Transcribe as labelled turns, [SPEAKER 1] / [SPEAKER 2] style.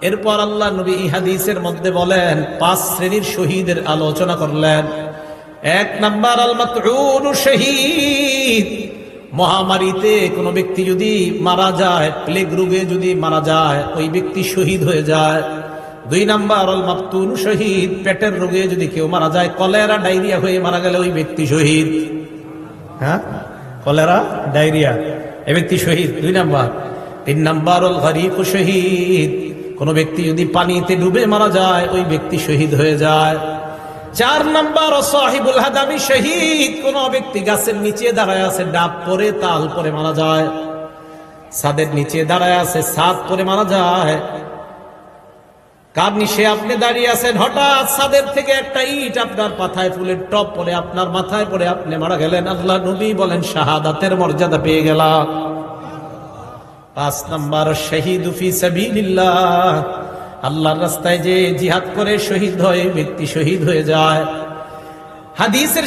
[SPEAKER 1] এরপর আল্লাহ নবী এই হাদিসের মধ্যে বলেন, পাঁচ শ্রেণির শহীদের আলোচনা করলেন। এক নাম্বার আল মাতউন শহীদ। মহামারীতে কোনো ব্যক্তি যদি মারা যায় প্লেগ রোগে যদি মারা যায়, ওই ব্যক্তি শহীদ হয়ে যায়। দুই নাম্বার অল মাকতুন শহীদ। পেটের রোগে যদি কেউ মারা যায়, কলেরা, ডায়রিয়া হয়ে মারা গেলে ওই ব্যক্তি শহীদ। হ্যাঁ? কলেরা, ডায়রিয়া, এ ব্যক্তি শহীদ। দুই নাম্বার তিন নাম্বার গরিব শহীদ। কোন ব্যক্তি যদি পানিতে ডুবে মারা যায়, ওই ব্যক্তি শহীদ হয়ে যায়। চার নাম্বার ও সাহিবুল হাদামি শহীদ। কোন ব্যক্তি গাছের নিচে দাঁড়ায় আছে, ডাব পরে, তাল পরে মারা যায়। ছাদের নিচে দাঁড়ায় আছে, ছাদ পরে মারা যায়। কার নিচে আপনি দাঁড়িয়ে আছেন? হঠাৎ ছাদের থেকে একটা ইট আপনার মাথায় ফুলের টপ পরে, আপনার মাথায় পরে আপনি মারা গেলেন। আল্লাহ নবী বলেন, শাহাদাতের মর্যাদা পেয়ে গেলাম। পাঁচ নম্বর শহীদ আল্লাহর রাস্তায় যে জিহাদ করে শহীদ হয়, ব্যক্তি শহীদ হয়ে যায়। হাদিসের